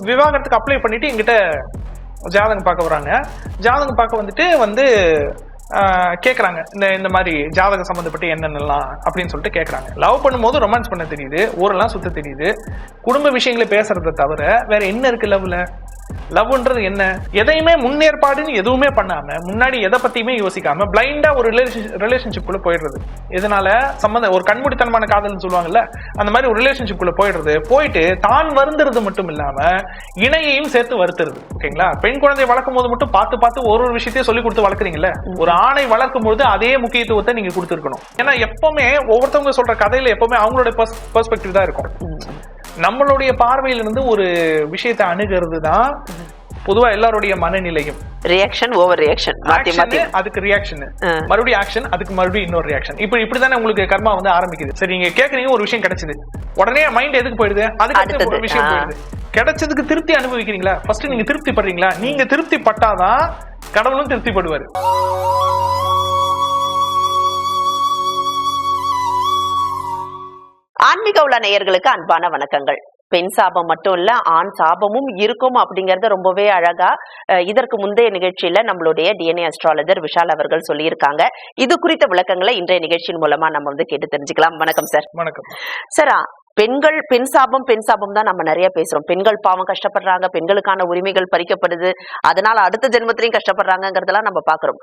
விவாகரத்துக்கு apply பண்ணிட்டு எங்கிட்ட ஜாதகம் பார்க்க வராங்க. ஜாதகம் பார்க்க வந்துட்டு வந்து ஆஹ், இந்த இந்த மாதிரி ஜாதகம் சம்மந்தப்பட்டு என்னென்னலாம் அப்படின்னு சொல்லிட்டு கேக்குறாங்க. லவ் பண்ணும்போது ரொமான்ஸ் பண்ண தெரியுது. ஊரெல்லாம் சுத்த தெரியுது. குடும்ப விஷயங்களை பேசுறத தவிர வேற என்ன இருக்கு லவ்ல லவ்ன்றது என்ன? எதையுமே முன்னேற்பாடுன்னு எதுவுமே பண்ணாம முன்னாடி எதை பத்தியுமே யோசிக்காம பிளைண்டா ஒரு ரிலேஷன்ஷிப் குள்ள போயிடுறது. இதனால சம்பந்த ஒரு கண்மூடித்தனமான காதல்னு சொல்லுவாங்கல்ல அந்த மாதிரி ஒரு ரிலேஷன்ஷிப் குள்ள போயிடுறது. போயிட்டு தான் வருந்துறது மட்டும் இல்லாம இணையையும் சேர்த்து வருத்துறது. ஓகேங்களா? பெண் குழந்தை வளர்க்கும் போது மட்டும் பார்த்து பார்த்து ஒரு ஒரு விஷயத்தையும் சொல்லி கொடுத்து வளர்க்குறீங்கல்ல? ஒரு ஆணை வளர்க்கும் போது அதே முக்கியத்துவத்தை நீங்க கொடுத்துருக்கணும். ஏன்னா எப்பவுமே ஒவ்வொருத்தவங்க சொல்ற கதையில எப்பவுமே அவங்களோட பெர்ஸ்பெக்டிவ் தான் இருக்கும். நம்மளுடைய பார்வையிலிருந்து ஒரு விஷயத்தை அணுகிறது தான் பொதுவா எல்லாருடைய மனநிலையும். ரியாக்ஷன் ஓவர் ரியாக்ஷன் மாத்தி மாத்தி. அதுக்கு ரியாக்ஷன். மறுபடியும் ஆக்ஷன் அதுக்கு மறுபடியும் இன்னொரு ரியாக்ஷன் இப்படி இப்படிதானே உங்களுக்கு கர்மா வந்து ஆரம்பிக்குது. சரி நீங்க கேக்குறீங்க ஒரு விஷயம் கிடைச்சது. உடனே மைண்ட் எதுக்கு போயிடுது? அதுக்கு ஒரு விஷயம். போயிடுது. கிடைச்சதுக்கு திருப்தி அனுபவிக்கிறீங்களா? ஃபர்ஸ்ட் நீங்க திருப்தி படுறீங்களா நீங்க திருப்தி பட்டாதான் கடவுளும் திருப்தி படுவாரு ஆன்மீக உள்ள நேயர்களுக்கு அன்பான வணக்கங்கள். பெண் சாபம் மட்டும் இல்ல ஆண் சாபமும் இருக்கும் அப்படிங்கறத ரொம்பவே அழகா இதற்கு முந்தைய நிகழ்ச்சியில நம்மளுடைய டிஎன்ஏ அஸ்ட்ராலஜர் விஷால் அவர்கள் சொல்லியிருக்காங்க. இது குறித்த விளக்கங்களை இன்றைய நிகழ்ச்சியின் மூலமா நம்ம வந்து கேட்டு தெரிஞ்சுக்கலாம். வணக்கம் சார். வணக்கம். சார் பெண்கள் பெண் சாபம் பெண் சாபம் தான் நம்ம நிறைய பேசுறோம். பெண்கள் பாவம் கஷ்டப்படுறாங்க பெண்களுக்கான உரிமைகள் பறிக்கப்படுது அதனால அடுத்த ஜென்மத்திலையும் கஷ்டப்படுறாங்கங்கிறதெல்லாம் நம்ம பாக்குறோம்.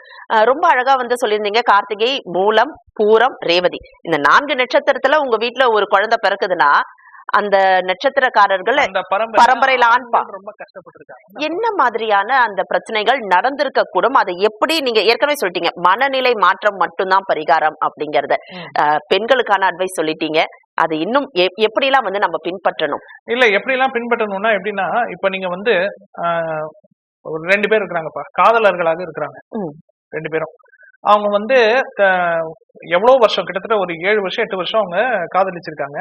ரொம்ப அழகா வந்து சொல்லியிருந்தீங்க கார்த்திகை மூலம் பூரம் ரேவதி. இந்த நான்கு நட்சத்திரத்துல உங்க வீட்ல ஒரு குழந்தை பிறக்குதுன்னா அந்த நட்சத்திரக்காரர்கள் பரம்பரையில ஆண்பா. ரொம்ப கஷ்டப்பட்டிருக்காங்க. என்ன மாதிரியான அந்த பிரச்சனைகள் நடந்திருக்க கூடும் அதை எப்படி நீங்க ஏற்கனவே சொல்லிட்டீங்க மனநிலை மாற்றம் மட்டும்தான் பரிகாரம் அப்படிங்கறத. பெண்களுக்கான அட்வைஸ் சொல்லிட்டீங்க. அது இன்னும் எப்படிலாம் வந்து நம்ம பின்பற்றணும்? இல்ல எப்படி எல்லாம் பின்பற்றணும்னா எப்படின்னா இப்ப நீங்க வந்து ஒரு ரெண்டு பேர் இருக்கிறாங்கப்பா. காதலர்களாக இருக்கிறாங்க. ரெண்டு பேரும். அவங்க வந்து எவ்வளவு வருஷம்? கிட்டத்தட்ட ஒரு ஏழு வருஷம் எட்டு வருஷம் அவங்க காதலிச்சிருக்காங்க.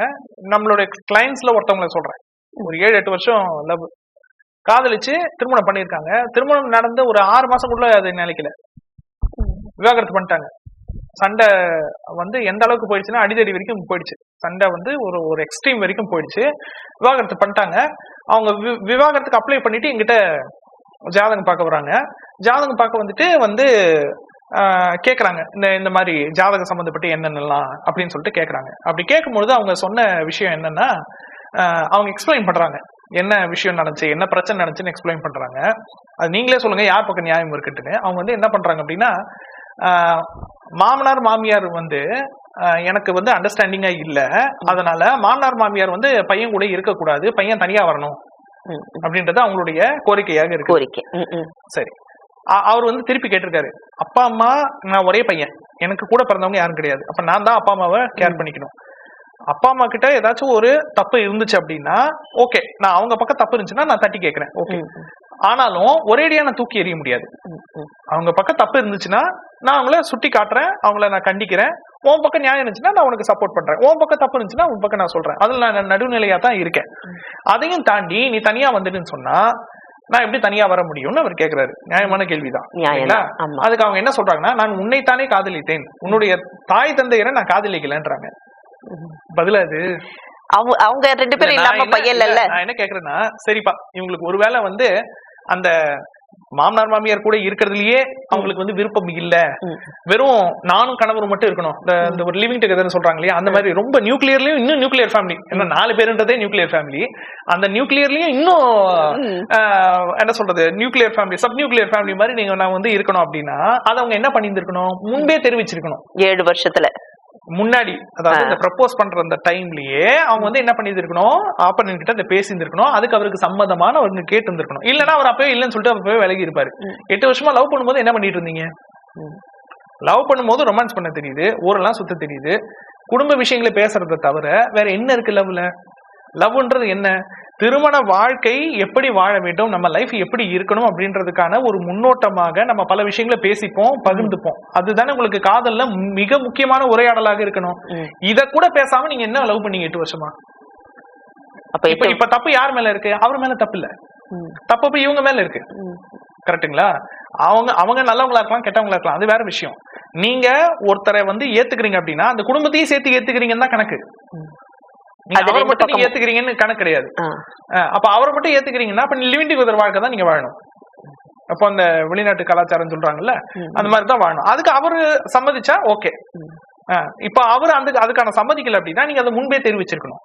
நம்மளுடைய கிளைண்ட்ஸ்ல ஒருத்தவங்களை சொல்றேன். ஒரு ஏழு எட்டு வருஷம் லவ் காதலிச்சு திருமணம் பண்ணியிருக்காங்க. திருமணம் நடந்து ஒரு ஆறு மாசத்துக்குள்ள அது நிலைக்கல. விவாகரத்து பண்ணிட்டாங்க. சண்டை வந்து எந்த அளவுக்கு போயிடுச்சுன்னா அடிதடி வரைக்கும் போயிடுச்சு. சண்டை வந்து ஒரு ஒரு எக்ஸ்ட்ரீம் வரைக்கும் போயிடுச்சு. விவாகரத்து பண்ணிட்டாங்க. அவங்க வி- விவாகரத்துக்கு அப்ளை பண்ணிட்டு எங்கிட்ட ஜாதகம் பார்க்க வராங்க. ஜாதகம் பார்க்க வந்துட்டு வந்து கேட்குறாங்க இந்த இந்த மாதிரி ஜாதகம் சம்மந்தப்பட்டு என்னென்னலாம் அப்படின்னு சொல்லிட்டு கேட்குறாங்க அப்படி கேட்கும்பொழுது அவங்க சொன்ன விஷயம் என்னன்னா அவங்க எக்ஸ்பிளைன் பண்ணுறாங்க என்ன விஷயம் நடந்துச்சு என்ன பிரச்சனை நடந்துச்சுன்னு எக்ஸ்பிளைன் பண்ணுறாங்க அது நீங்களே சொல்லுங்கள் யார் பக்கம் நியாயம் இருக்குட்டுன்னு. அவங்க வந்து என்ன பண்ணுறாங்க அப்படின்னா மாமனார் மாமியார் வந்து எனக்கு வந்து அண்டர்ஸ்டாண்டிங்கா இல்ல. அதனால மாமனார் மாமியார் வந்து பையன் கூட இருக்கக்கூடாது. பையன் தனியா வரணும். அப்படின்றது அவங்களுடைய கோரிக்கையாக இருக்கு. கோரிக்கை. சரி. அவர் வந்து திருப்பி கேட்டிருக்காரு. அப்பா அம்மா நான் ஒரே பையன். எனக்கு கூட பிறந்தவங்க யாரும் கிடையாது. அப்ப நான் தான் அப்பா அம்மாவை கேர் பண்ணிக்கணும். அப்பா அம்மா கிட்ட ஏதாச்சும் ஒரு தப்பு இருந்துச்சு அப்படின்னா ஓகே நான் அவங்க பக்கம் தப்பு இருந்துச்சுன்னா நான் தட்டி கேட்கறேன். ஓகே ஆனாலும் ஒரேடியா நான் தூக்கி எறிய முடியாது. அவங்க பக்கம் தப்பு இருந்துச்சுன்னா நான் அவங்கள சுட்டி காட்டுறேன் அவங்கள நான் கண்டிக்கிறேன். உன் பக்கம் நியாயம் இருந்துச்சுன்னா நான் உனக்கு சப்போர்ட் பண்றேன். உன் பக்கம் தப்பு இருந்துச்சுன்னா உன் பக்கம் நான் சொல்றேன். அதுல நான் நடுநிலையா தான் இருக்கேன். அதையும் தாண்டி நீ தனியா வந்துட்டுன்னு சொன்னா நான் எப்படி தனியா வர முடியும்னு அவர் கேக்குறாரு. நியாயமான கேள்விதான். அதுக்கு அவங்க என்ன சொல்றாங்கன்னா நான் உன்னைத்தானே காதலித்தேன். உன்னுடைய தாய் தந்தையரை நான் காதலிக்கலன்றாங்க. பதிலா அது. அவங்க அவங்க ரெண்டு பேரும் இல்லாம பையன் இல்ல நான் என்ன கேக்குறேன்னா சரிப்பா இவங்களுக்கு ஒருவேளை வந்து அந்த மாமனார் மாமியார் கூட இருக்கிறதுலயே அவங்களுக்கு வந்து விருப்பம் இல்ல. வெறும் நானும் கணவரும் மட்டும் இருக்கணும். இந்த ஒரு லிவிங் டுகெதர் சொல்றாங்க இல்லையா? அந்த மாதிரி ரொம்ப நியூக்ளியர்லயும் இன்னும் நியூக்ளியர் ஃபேமிலி ஏன்னா நாலு பேருன்றதே நியூக்ளியர் ஃபேமிலி அந்த நியூக்ளியர்லயும் இன்னும் என்ன சொல்றது? Nuclear family sub nuclear family மாதிரி நீங்க நான் வந்து இருக்கணும் அப்படின்னா அதை அவங்க என்ன பண்ணியிருந்திருக்கணும்? முன்பே தெரிவிச்சிருக்கணும். ஏழு வருஷத்துல. முன்னாடி அதாவது இந்த ப்ரப்போஸ் பண்ற அந்த டைம்லயே அவங்க வந்து என்ன பண்ணியிருக்கணும் ஆப்பனன் கிட்ட அதை பேசியிருந்திருக்கணும். அதுக்கு அவருக்கு சம்மதமான அவங்க கேட்டு இருந்திருக்கணும் இல்லைன்னா அவர் அப்பவே இல்லைன்னு சொல்லிட்டு அப்பவே விலகி இருப்பாரு. எட்டு வருஷமா லவ் பண்ணும்போது என்ன பண்ணிட்டு இருந்தீங்க. லவ் பண்ணும்போது ரொமான்ஸ் பண்ண தெரியுது. ஊரெல்லாம் சுத்த தெரியுது. குடும்ப விஷயங்களை பேசுறதை தவிர வேற என்ன இருக்கு லவ்ல லவ்ன்றது என்ன? திருமண வாழ்க்கை எப்படி வாழ வேண்டும் நம்ம லைஃப் எப்படி இருக்கணும் அப்படின்றதுக்கான ஒரு முன்னோட்டமாக நம்ம பல விஷயங்களை பேசிப்போம் பகிர்ந்துப்போம். அதுதானே உங்களுக்கு காதல்ல மிக முக்கியமான உரையாடலாக இருக்கணும். இத கூட பேசாம நீங்க என்ன லவ் பண்ணீங்க எட்டு வருஷமா? அப்ப இப்ப இப்ப தப்பு யார் மேல இருக்கு? அவர் மேல தப்பு இல்ல. தப்பு இப்ப இவங்க மேல இருக்கு. ம். கரெக்ட்டுங்களா? அவங்க அவங்க நல்லவங்களா இருக்கலாம் கெட்டவங்களா இருக்கலாம் அது வேற விஷயம். நீங்க ஒருத்தரை வந்து ஏத்துக்கிறீங்க அப்படின்னா அந்த குடும்பத்தையும் சேர்த்து ஏத்துக்கிறீங்கன்னு தான் கணக்கு. அவரை மட்டும் நீங்க. ஏத்துக்கிறீங்கன்னு கணக்கு கிடையாது. அப்ப அவரை மட்டும் ஏத்துக்கிறீங்கன்னா அப்ப லிவிங் டுகெதர் வாழ்க்கை தான் நீங்க வாழணும். அப்போ அந்த வெளிநாட்டு கலாச்சாரம் சொல்றாங்கல்ல. அந்த மாதிரி தான் வாழணும். அதுக்கு அவரு சம்மதிச்சா ஓகே. இப்ப அவர் அந்த அதுக்கான சம்மதிக்கல அப்படின்னா நீங்க அதை முன்பே தெரிவிச்சிருக்கணும்.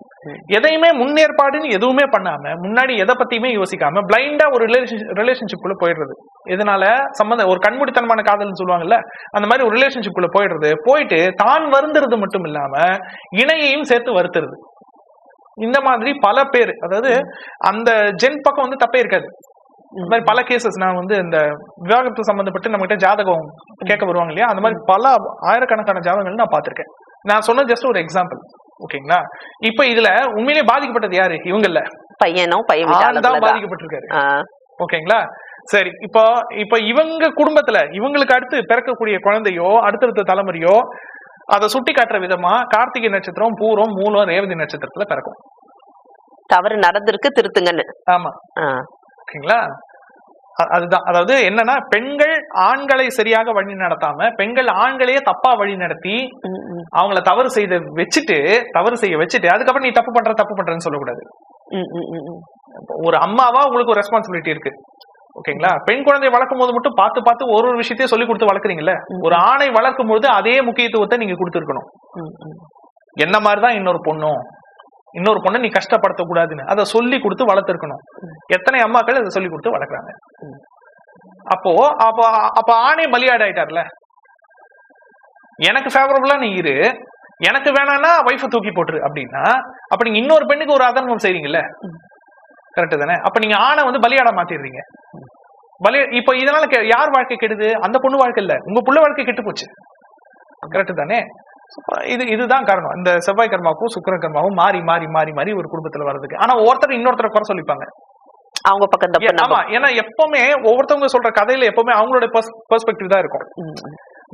எதையுமே முன்னேற்பாடுன்னு எதுவுமே பண்ணாம முன்னாடி எதை பத்தியுமே யோசிக்காம பிளைண்டா ஒரு ரிலேஷன்ஷிப் குள்ள போயிடுறது. இதனால சம்மந்த ஒரு கண்மூடித்தனமான காதல்னு சொல்லுவாங்கல்ல அந்த மாதிரி ஒரு ரிலேஷன்ஷிப் குள்ள போயிடுறது. போயிட்டு தான் வருந்துறது மட்டும் இல்லாம இணையையும் சேர்த்து வருத்துறது. இந்த மாதிரி பல பேர் அதாவது அந்த ஜென் பக்கம் வந்து தப்பே இருக்காது. இந்த மாதிரி பல கேசஸ் நான் வந்து இந்த விவாகரத்து சம்பந்தப்பட்டு நம்ம கிட்ட ஜாதகம் கேட்க வருவாங்க இல்லையா? அந்த மாதிரி பல ஆயிரக்கணக்கான ஜாதகங்கள் நான் பார்த்திருக்கேன். நான் சொன்ன ஜஸ்ட் ஒரு எக்ஸாம்பிள் ஓகேங்களா இப்ப இதுல உண்மையிலேயே பாதிக்கப்பட்டது யாரு? இவங்கல்ல. பையன் ஆண் தான் பாதிக்கப்பட்டிருக்காரு. ஓகேங்களா சரி இப்போ இப்போ இவங்க குடும்பத்துல இவங்களுக்கு அடுத்து பிறக்கக்கூடிய குழந்தையோ அடுத்தடுத்த தலைமுறையோ அதை சுட்டி காட்டுற விதமா கார்த்திகை நட்சத்திரம் பூரம் மூலம் ரேவதி நட்சத்திரத்துல பிறக்கும். தவறு நடந்திருக்கு திருத்துங்கன்னு. ஆமா. ஓகேங்களா? அதுதான். அதாவது என்னன்னா பெண்கள் ஆண்களை சரியாக வழி நடத்தாம பெண்கள் ஆண்களையே தப்பா வழி நடத்தி அவங்கள தவறு செய்த வச்சுட்டு தவறு செய்ய வச்சுட்டு அதுக்கப்புறம் நீ தப்பு பண்ற தப்பு பண்றேன்னு சொல்லக்கூடாது. ஒரு அம்மாவா உங்களுக்கு ஒரு ரெஸ்பான்சிபிலிட்டி இருக்கு. ஓகேங்களா? பெண் குழந்தையை வளர்க்கும் போது மட்டும் பார்த்து பார்த்து ஒரு ஒரு விஷயத்தையும் சொல்லி கொடுத்து வளர்க்குறீங்கல்ல? ஒரு ஆணை வளர்க்கும் போது அதே முக்கியத்துவத்தை நீங்க கொடுத்துருக்கணும். என்ன மாதிரிதான் இன்னொரு பொண்ணும் இன்னொரு பொண்ணை நீ கஷ்டப்படுத்த கூடாதுன்னு. அதை சொல்லி கொடுத்து வளர்த்துருக்கணும். எத்தனை அம்மாக்கள் அதை சொல்லி கொடுத்து வளர்க்குறாங்க? அப்போ அப்ப அப்ப ஆணை பலியாடு ஆயிட்டார்ல? எனக்கு ஃபேவரபிளா நீ இரு. எனக்கு வேணாம்னா ஒய்ஃபை தூக்கி போட்டுரு அப்படின்னா அப்ப நீங்க இன்னொரு பெண்ணுக்கு ஒரு அதர்மம் செய்றீங்கல்ல? கரெக்ட் தானே? அப்ப நீங்க ஆணை வந்து பலியாட மாத்திடுறீங்க. பலி இப்ப இதனால யார் வாழ்க்கை கெடுது? அந்த பொண்ணு வாழ்க்கை இல்ல. உங்க புள்ள வாழ்க்கை கெட்டு போச்சு. கரெக்ட் தானே? இது இதுதான் காரணம். இந்த செவ்வாய் கர்மாவுக்கும் சுக்கிர கர்மாவும் மாறி மாறி மாறி மாறி ஒரு குடும்பத்துல வர்றதுக்கு. ஆனா ஒருத்தர் இன்னொருத்தரை குறை சொல்லிப்பாங்க. அவங்க பக்கம் ஆமா. ஏன்னா எப்பவுமே ஒவ்வொருத்தவங்க சொல்ற கதையில எப்பவுமே அவங்களோட பெர்ஸ்பெக்டிவ் தான் இருக்கும்.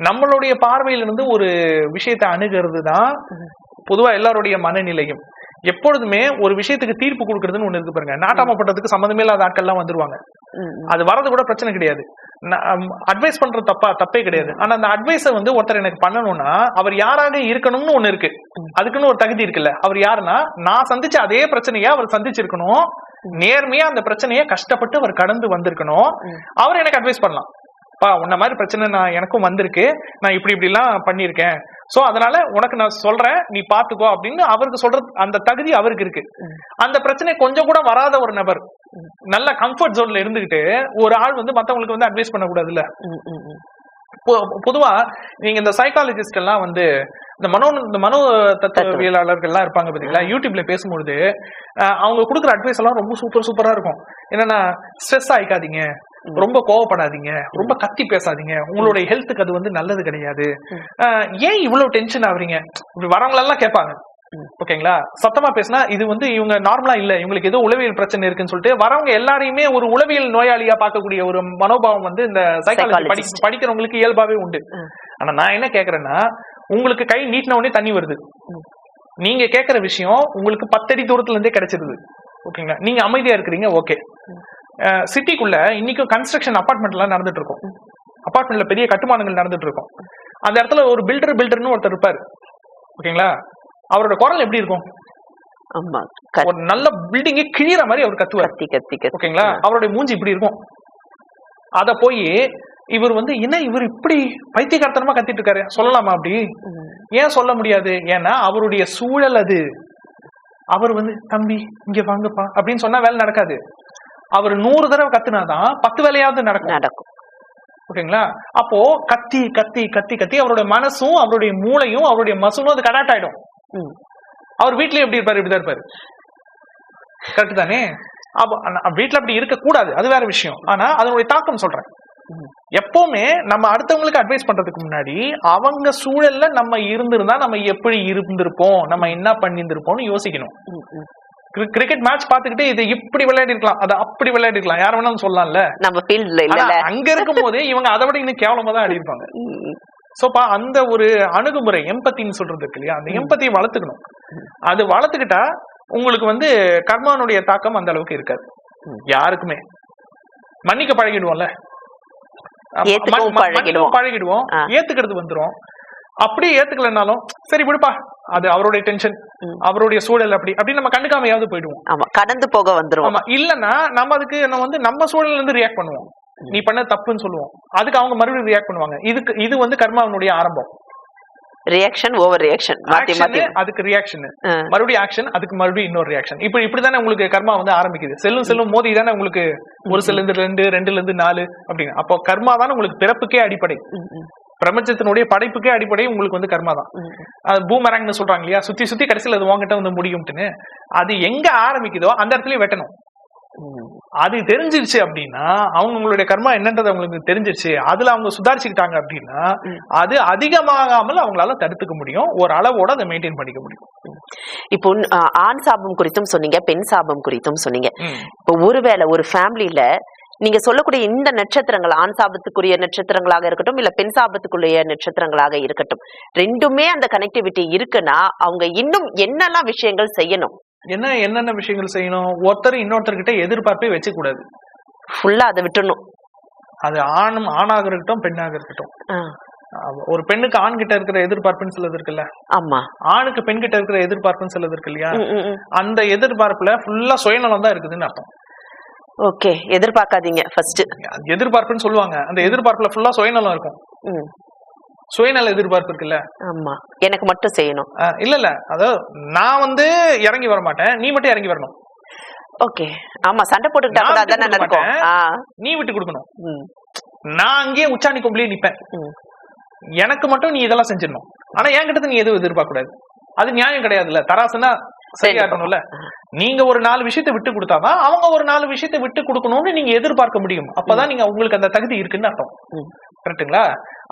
நம்மளுடைய பார்வையில இருந்து ஒரு விஷயத்தை அணுகிறது தான் பொதுவா எல்லாருடைய மனநிலையும். எப்பொழுதுமே ஒரு விஷயத்துக்கு தீர்ப்பு கொடுக்கறதுன்னு ஒண்ணு இருக்கு பாருங்க. நாட்டாம பட்டத்துக்கு சம்மந்தமே இல்லாத ஆட்கள்லாம் வந்துருவாங்க. அது வரது கூட பிரச்சனை கிடையாது. அட்வைஸ் பண்ற தப்பா தப்பே கிடையாது. ஆனா அந்த அட்வைஸை வந்து ஒருத்தர் எனக்கு பண்ணணும்னா அவர் யாராக இருக்கணும்னு ஒண்ணு இருக்கு. அதுக்குன்னு ஒரு தகுதி இருக்குல்ல. அவர் யாருன்னா நான் சந்திச்ச அதே பிரச்சனையை அவர் சந்திச்சிருக்கணும். நேர்மையா அந்த பிரச்சனையை கஷ்டப்பட்டு அவர் கடந்து வந்திருக்கணும். அவர் எனக்கு அட்வைஸ் பண்ணலாம். பா உன்ன மாதிரி பிரச்சனை நான் எனக்கும் வந்திருக்கு. நான் இப்படி இப்படி எல்லாம் பண்ணியிருக்கேன். சோ அதனால உனக்கு நான் சொல்றேன் நீ பாத்துக்கோ அப்படின்னு அவருக்கு சொல்றது அந்த தகுதி அவருக்கு இருக்கு. அந்த பிரச்சனை கொஞ்சம் கூட வராத ஒரு நபர் நல்ல கம்ஃபர்ட் ஜோன்ல இருந்துகிட்டு ஒரு ஆள் வந்து மத்தவங்களுக்கு வந்து அட்வைஸ் பண்ணக்கூடாதுல்ல? பொதுவா நீங்க இந்த சைக்காலஜிஸ்ட் எல்லாம் வந்து இந்த மனோ இந்த மனோ தத்துவவியலாளர்கள் எல்லாம் இருப்பாங்க பாத்தீங்களா? யூடியூப்ல பேசும்பொழுது அவங்க கொடுக்குற அட்வைஸ் எல்லாம் ரொம்ப சூப்பர் சூப்பரா இருக்கும். என்னன்னா ஸ்ட்ரெஸ் ஆயிக்காதீங்க. ரொம்ப கோவப்படாதீங்க ரொம்ப கத்தி பேசாதீங்க. உங்களுடைய ஹெல்த்துக்கு அது வந்து நல்லது கிடையாது. ஏன் இவ்வளவு டென்ஷன் ஆகுறீங்க? இப்படி வரவங்க எல்லாம் கேட்பாங்க ஓகேங்களா? சத்தமா பேசினா இது வந்து இவங்க நார்மலா இல்ல இவங்களுக்கு ஏதோ உளவியல் பிரச்சனை இருக்குன்னு சொல்லிட்டு வரவங்க எல்லாரையுமே ஒரு உளவியல் நோயாளியா பார்க்கக்கூடிய ஒரு மனோபாவம் வந்து இந்த சைக்காலஜி படி. படிக்கிறவங்களுக்கு இயல்பாவே உண்டு. ஆனா நான் என்ன கேக்குறேன்னா உங்களுக்கு கை நீட்டின உடனே தண்ணி வருது. நீங்க கேக்குற விஷயம் உங்களுக்கு பத்தடி தூரத்துல இருந்தே கிடைச்சிருது. ஓகேங்களா? நீங்க அமைதியா இருக்கிறீங்க ஓகே. சிட்டிக்குள்ள இன்னைக்கும் கன்ஸ்ட்ரக்ஷன் அபார்ட்மெண்ட் எல்லாம் நடந்துட்டு இருக்கும் அபார்ட்மெண்ட்ல பெரிய கட்டுமானங்கள் நடந்துட்டு இருக்கும் அந்த இடத்துல ஒரு பில்டர் பில்டர்னு ஒருத்தர் இருப்பாரு. ஓகேங்களா? அவரோட குரல் எப்படி இருக்கும்? ஆமா ஒரு நல்ல பில்டிங்கே கிழிற மாதிரி அவர் கத்துவார். கத்தி ஓகேங்களா? அவருடைய மூஞ்சி இப்படி இருக்கும். அத போய் இவர் வந்து என்ன இவர் இப்படி பைத்தியகாரத்தனமா கத்திட்டு இருக்காரு சொல்லலாமா அப்படி. ஏன் சொல்ல முடியாது? ஏன்னா அவருடைய சூழல் அது. அவர் வந்து தம்பி இங்க வாங்கப்பா. அப்படின்னு சொன்னா வேலை நடக்காது. அவர் நூறு தடவை கத்துனாதான் பத்து வேலையாவது நடக்கும். நடக்கும். ஓகேங்களா? அப்போ கத்தி கத்தி கத்தி கத்தி அவருடைய மனசும் அவருடைய மூளையும் அவருடைய மசூலும் அது கடாட் ஆயிடும். அவர் வீட்லயே எப்படி இருப்பாரு? இப்படிதான் இருப்பாரு. கரெக்ட் தானே? அப்ப வீட்ல அப்படி இருக்க கூடாது அது வேற விஷயம். ஆனா அதனுடைய தாக்கம் சொல்றேன். எப்பவுமே நம்ம அடுத்தவங்களுக்கு அட்வைஸ் பண்றதுக்கு முன்னாடி அவங்க சூழல்ல நம்ம இருந்திருந்தா நம்ம எப்படி இருந்திருப்போம்? நம்ம என்ன பண்ணியிருந்திருப்போம்னு யோசிக்கணும். கிரிக்கெட் மேட்ச் பாத்துக்கிட்டு இது இப்படி விளையாடி இருக்கலாம் அதை அப்படி விளையாடி இருக்கலாம் யார் வேணாலும் சொல்லலாம்ல. நம்ம ஃபீல்ட்ல ஆனா இல்லல அங்க இருக்கும் போது இவங்க அதை விட இன்னும் கேவலமா தான் ஆடி இருப்பாங்க ம், சோப்பா அந்த ஒரு அணுகுமுறை எம்பத்தின்னு சொல்றது இருக்கு இல்லையா? அந்த எம்பத்தியை வளர்த்துக்கணும். அது வளர்த்துக்கிட்டா உங்களுக்கு வந்து கர்மானுடைய தாக்கம் அந்த அளவுக்கு இருக்காது. யாருக்குமே. மன்னிக்க பழகிடுவோம்ல. பழகிடுவோம். ஏத்துக்கிறது வந்துரும். அப்படியே ஏத்துக்கலனாலும் சரி விடுப்பா. அது அவருடைய டென்ஷன். அவருடைய சூழல் அப்படி அப்படி நம்ம கண்டுக்காமையாவது போயிடுவோம். ஆமா கடந்து போக வந்துரும் ஆமா இல்லன்னா நம்ம அதுக்கு நம்ம வந்து நம்ம சூழல்ல இருந்து ரியாக்ட் பண்ணுவோம் நீ பண்ண தப்புன்னு சொல்லுவோம். அதுக்கு அவங்க மறுபடியும் ரியாக்ட் பண்ணுவாங்க. இதுக்கு இது வந்து கர்மாவனுடைய ஆரம்பம். ரியாக்ஷன் ஓவர் ரியாக்ஷன் மாத்தி Action, மாத்தி அதுக்கு ரியாக்ஷன். மறுபடியும் ஆக்ஷன் அதுக்கு மறுபடியும் இன்னொரு ரியாக்ஷன் இப்படி இப்படிதானே உங்களுக்கு கர்மா வந்து ஆரம்பிக்குது. செல்லும் செல்லும் மோதி தானே உங்களுக்கு ஒரு செல்ல இருந்து ரெண்டு ரெண்டுல இருந்து நாலு அப்படின்னு. அப்போ கர்மா தானே உங்களுக்கு பிறப்புக்கே அடிப்படை. பிரபஞ்சத்தினுடைய படைப்புக்கே அடிப்படை உங்களுக்கு வந்து கர்மா தான். அது பூமராங்னு சொல்றாங்க இல்லையா சுத்தி சுத்தி கடைசியில் அது உங்ககிட்ட வந்து முடியும்ட்டுன்னு அது எங்க ஆரம்பிக்குதோ அந்த இடத்துலயே வெட்டணும். அது தெரிஞ்சிருச்சு அப்படின்னா அவங்க உங்களுடைய கர்மா என்னன்றது அவங்களுக்கு தெரிஞ்சிருச்சு அதுல அவங்க சுதாரிச்சுக்கிட்டாங்க அப்படின்னா. அது அதிகமாகாமல் அவங்களால தடுத்துக்க முடியும் ஒரு அளவோட அதை மெயின்டைன் பண்ணிக்க முடியும் இப்போ ஆண் சாபம் குறித்தும் சொன்னீங்க பெண் சாபம் குறித்தும் சொன்னீங்க. இப்போ ஒருவேளை ஒரு ஃபேமிலில நீங்க சொல்லக்கூடிய இந்த நட்சத்திரங்கள் ஆண் சாபத்துக்குரிய நட்சத்திரங்களாக இருக்கட்டும் இல்ல பெண் சாபத்துக்குரிய நட்சத்திரங்களாக இருக்கட்டும் ரெண்டுமே அந்த கனெக்டிவிட்டி இருக்குன்னா அவங்க இன்னும் என்னெல்லாம் விஷயங்கள் செய்யணும்? என்ன என்னென்ன விஷயங்கள் செய்யணும்? ஒருத்தர் இன்னொருத்தர்கிட்ட எதிர்பார்ப்பே வச்சுக்க கூடாது ஃபுல்லா அதை விட்டுணும் அது ஆணும் ஆணாக இருக்கட்டும் பெண்ணாக இருக்கட்டும். ஒரு பெண்ணுக்கு ஆண் கிட்ட இருக்கிற எதிர்பார்ப்புன்னு சிலது இருக்குல்ல? ஆமா. ஆணுக்கு பெண் கிட்ட இருக்கிற எதிர்பார்ப்புன்னு சிலது இருக்கு இல்லையா. அந்த எதிர்பார்ப்புல ஃபுல்லா சுயநலம் தான் இருக்குதுன்னு அர்த்தம். ஓகே எதிர்பார்க்காதீங்க ஃபர்ஸ்ட் எதிர்பார்ப்புன்னு சொல்லுவாங்க. அந்த எதிர்பார்ப்புல ஃபுல்லா சுயநலம் இருக்கும். சுயநல எதிர்பார்ப்பு இருக்குல்ல? ஆமா. எனக்கு மட்டும் செய்யணும். இல்ல இல்ல. அதாவது நான் வந்து இறங்கி வர மாட்டேன். நீ மட்டும் இறங்கி வரணும். ஓகே ஆமா சண்டை போட்டுக்கிட்டா கூட அதானே நடக்கும். நீ விட்டு கொடுக்கணும். நான் அங்கேயே உச்சாணி கொம்புலயே நிப்பேன். எனக்கு மட்டும் நீ இதெல்லாம் செஞ்சிடணும். ஆனா என்கிட்ட நீ எதுவும் எதிர்பார்க்க கூடாது அது நியாயம் கிடையாதுல்ல. தராசுனா சரியா இருக்கணும்ல? நீங்க ஒரு நாலு விஷயத்தை விட்டு கொடுத்தாதான் அவங்க ஒரு நாலு விஷயத்தை விட்டு கொடுக்கணும்னு நீங்க எதிர்பார்க்க முடியும். அப்பதான் நீங்க உங்களுக்கு அந்த தகுதி இருக்குன்னு அர்த்தம். ம். கரெக்ட்டுங்களா?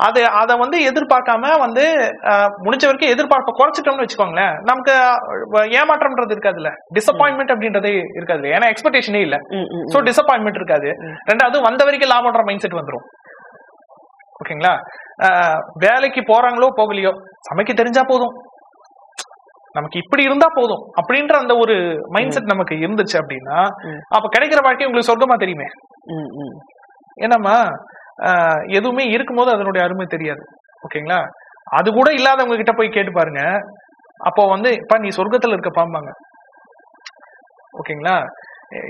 அது அதை வந்து எதிர்பார்க்காம வந்து முடிஞ்ச வரைக்கும் எதிர்பார்ப்பை குறைச்சிட்டோம்னு வச்சுக்கோங்களேன். நமக்கு ஏமாற்றம்ன்றது இருக்காதுல்ல? டிசப்பாயின்மெண்ட் அப்படின்றதே இருக்காது. ஏன்னா எக்ஸ்பெக்டேஷனே இல்ல. சோ டிசப்பாயின்மெண்ட் இருக்காது. ரெண்டாவது வந்த வரைக்கும் லாபம்ன்ற மைண்ட் செட் வந்துரும். ஓகேங்களா? வேலைக்கு போறாங்களோ போகலையோ சமைக்க தெரிஞ்சா போதும். நமக்கு இப்படி இருந்தா போதும் அப்படின்ற அந்த ஒரு மைண்ட் செட் நமக்கு இருந்துச்சு அப்படின்னா. அப்ப கிடைக்கிற வாழ்க்கை உங்களுக்கு சொர்க்கமா தெரியுமே. ம், ம். ஏன்னாமா ஆஹ் எதுவுமே இருக்கும்போது அதனுடைய அருமை தெரியாது. ஓகேங்களா? அது கூட இல்லாதவங்க கிட்ட போய் கேட்டு பாருங்க. அப்போ வந்து இப்ப நீ சொர்க்கத்துல இருக்க பாம்பாங்க. ஓகேங்களா?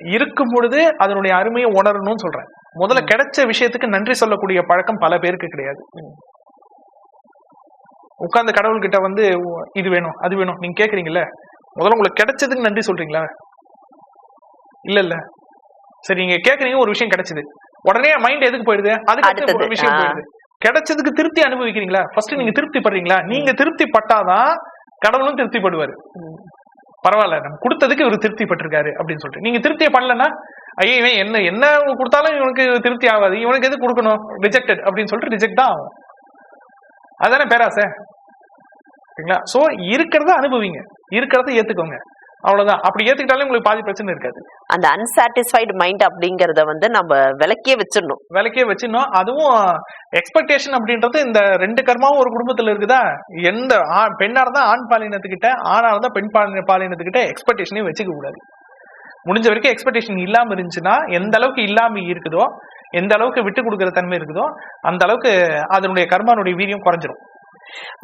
இருக்கும் பொழுது அதனுடைய அருமையை உணரணும்னு சொல்றேன். முதல்ல கிடைச்ச விஷயத்துக்கு நன்றி சொல்லக்கூடிய பழக்கம் பல பேருக்கு கிடையாது. உட்கார்ந்து கடவுள்கிட்ட வந்து இது வேணும் அது வேணும் நீங்க கேக்குறீங்கல்ல? முதல்ல உங்களுக்கு கிடைச்சதுக்கு நன்றி சொல்றீங்களா? இல்ல இல்ல. சரி நீங்க கேக்குறீங்க ஒரு விஷயம் கிடைச்சது. உடனே மைண்ட் எதுக்கு போயிடுது? அதுக்கு ஒரு விஷயம். போயிடுது. கிடைச்சதுக்கு திருப்தி அனுபவிக்கிறீங்களா? ஃபர்ஸ்ட் நீங்க திருப்தி படுறீங்களா நீங்க திருப்தி பட்டாதான் கடவுளும் திருப்தி படுவாரு. பரவாயில்ல நம்ம கொடுத்ததுக்கு இவர் திருப்தி பட்டிருக்காரு அப்படின்னு சொல்லிட்டு. நீங்க திருப்தியை பண்ணலன்னா ஐயோ இவன் என்ன என்ன கொடுத்தாலும் இவனுக்கு திருப்தி ஆகாது. இவனுக்கு எது கொடுக்கணும்? ரிஜெக்டட் அப்படின்னு சொல்லிட்டு ரிஜெக்ட் தான் ஆகும். அதுதானே பேராசை? ஓகேங்களா சோ இருக்கிறத அனுபவிங்க. இருக்கிறத ஏத்துக்கோங்க. அவ்வளவுதான். அப்படி ஏத்துக்கிட்டாலே உங்களுக்கு பாதி பிரச்சனை இருக்காது. அந்த அன்சாட்டிஸ்ஃபைடு மைண்ட் அப்படிங்கறத வந்து நம்ம விலக்கியே வச்சிடணும். விலைக்கே வச்சிருந்தோம் அதுவும் எக்ஸ்பெக்டேஷன் அப்படின்றது இந்த ரெண்டு கர்மாவும் ஒரு குடும்பத்துல இருக்குதா? எந்த பெண்ணா இருந்தா ஆண் பாலினத்துக்கிட்ட ஆணா இருந்தா பெண் பாலின பாலினத்துக்கிட்ட எக்ஸ்பெக்டேஷனையும் வச்சுக்க கூடாது. முடிஞ்ச வரைக்கும் எக்ஸ்பெக்டேஷன் இல்லாமல் இருந்துச்சுன்னா எந்த அளவுக்கு இல்லாமல் இருக்குதோ எந்த அளவுக்கு விட்டு கொடுக்குற தன்மை இருக்குதோ அந்த அளவுக்கு அதனுடைய கர்மானுடைய வீரியம் குறைஞ்சிரும்.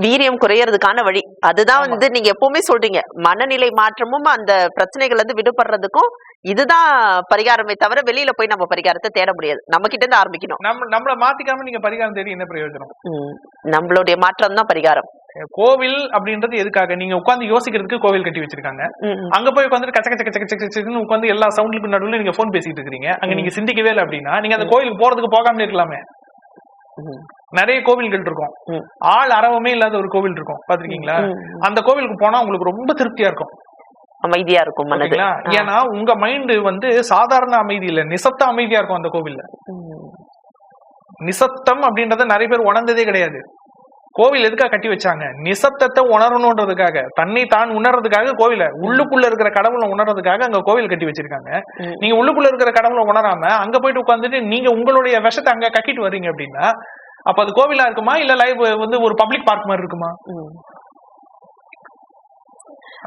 வீரியம் குறையறதுக்கான வழி. அதுதான். வந்து நீங்க எப்பவுமே சொல்றீங்க. மனநிலை மாற்றமும் அந்த பிரச்சனைகள் வந்து விடுபடுறதுக்கும் இதுதான் பரிகாரமே தவிர வெளியில போய் நம்ம பரிகாரத்தை தேட முடியாது. நம்ம கிட்ட இருந்து ஆரம்பிக்கணும். நம்ம நம்மள மாத்திக்காம நீங்க பரிகாரம் தேடி என்ன பிரயோஜனம். நம்மளுடைய மாற்றம் தான் பரிகாரம். கோவில் அப்படின்றது எதுக்காக? நீங்க உட்கார்ந்து யோசிக்கிறதுக்கு கோவில் கட்டி வச்சிருக்காங்க. அங்க போய் உட்காந்து கச்ச கச்ச கச்ச கச்ச கச்சன்னு உட்காந்து எல்லா சவுண்டுக்கு நடுவுல நீங்க போன் பேசிட்டு இருக்கீங்க. அங்க நீங்க சிந்திக்கவே இல்லை அப்படின்னா நீங்க அந்த கோயிலுக்கு போறதுக்கு போகாமலே இருக்கலாமே. நிறைய கோவில்கள் இருக்கும். ஆள் அறவமே இல்லாத ஒரு கோவில் இருக்கும். பாத்திருக்கீங்களா. அந்த கோவிலுக்கு போனா உங்களுக்கு ரொம்ப திருப்தியா இருக்கும். அமைதியா இருக்கும் ஏன்னா உங்க மைண்ட் வந்து சாதாரண அமைதி இல்ல. நிசப்த அமைதியா இருக்கும் அந்த கோவில்ல. ம். நிசப்தம் அப்படின்றத நிறைய பேர் உணர்ந்ததே கிடையாது. கோவில் எதுக்காக கட்டி வச்சாங்க? நிசப்தத்தை உணரணுன்றதுக்காக. தன்னை தான் உணர்றதுக்காக கோவில. உள்ளுக்குள்ள இருக்கிற கடவுளை உணர்றதுக்காக அங்க கோவில் கட்டி வச்சிருக்காங்க. நீங்க உள்ளுக்குள்ள இருக்கிற கடவுளை உணராம அங்க போயிட்டு உட்காந்துட்டு நீங்க உங்களுடைய விஷத்தை அங்க கட்டிட்டு வர்றீங்க அப்படின்னா அப்ப அது கோவிலா இருக்குமா? இல்ல லைவ் வந்து ஒரு பப்ளிக் பார்க் மாதிரி இருக்குமா.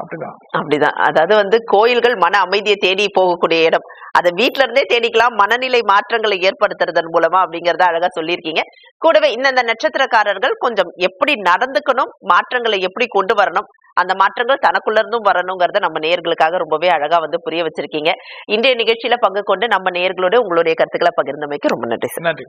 அப்படிதான். அப்படிதான். அதாவது வந்து கோயில்கள் மன அமைதியை தேடி போகக்கூடிய இடம். அதை வீட்ல இருந்தே தேடிக்கலாம். மனநிலை மாற்றங்களை ஏற்படுத்துறதன் மூலமா அப்படிங்கறத அழகா சொல்லியிருக்கீங்க. கூடவே இந்தந்த நட்சத்திரக்காரர்கள் கொஞ்சம் எப்படி நடந்துக்கணும்? மாற்றங்களை எப்படி கொண்டு வரணும்? அந்த மாற்றங்கள் தனக்குள்ள இருந்தும் வரணுங்கிறத நம்ம நேயர்களுக்காக ரொம்பவே அழகா வந்து புரிய வச்சிருக்கீங்க. இன்றைய நிகழ்ச்சியில பங்கு கொண்டு நம்ம நேயர்களோட உங்களுடைய கருத்துக்களை பகிர்ந்தமைக்கு ரொம்ப நன்றி சார். நன்றி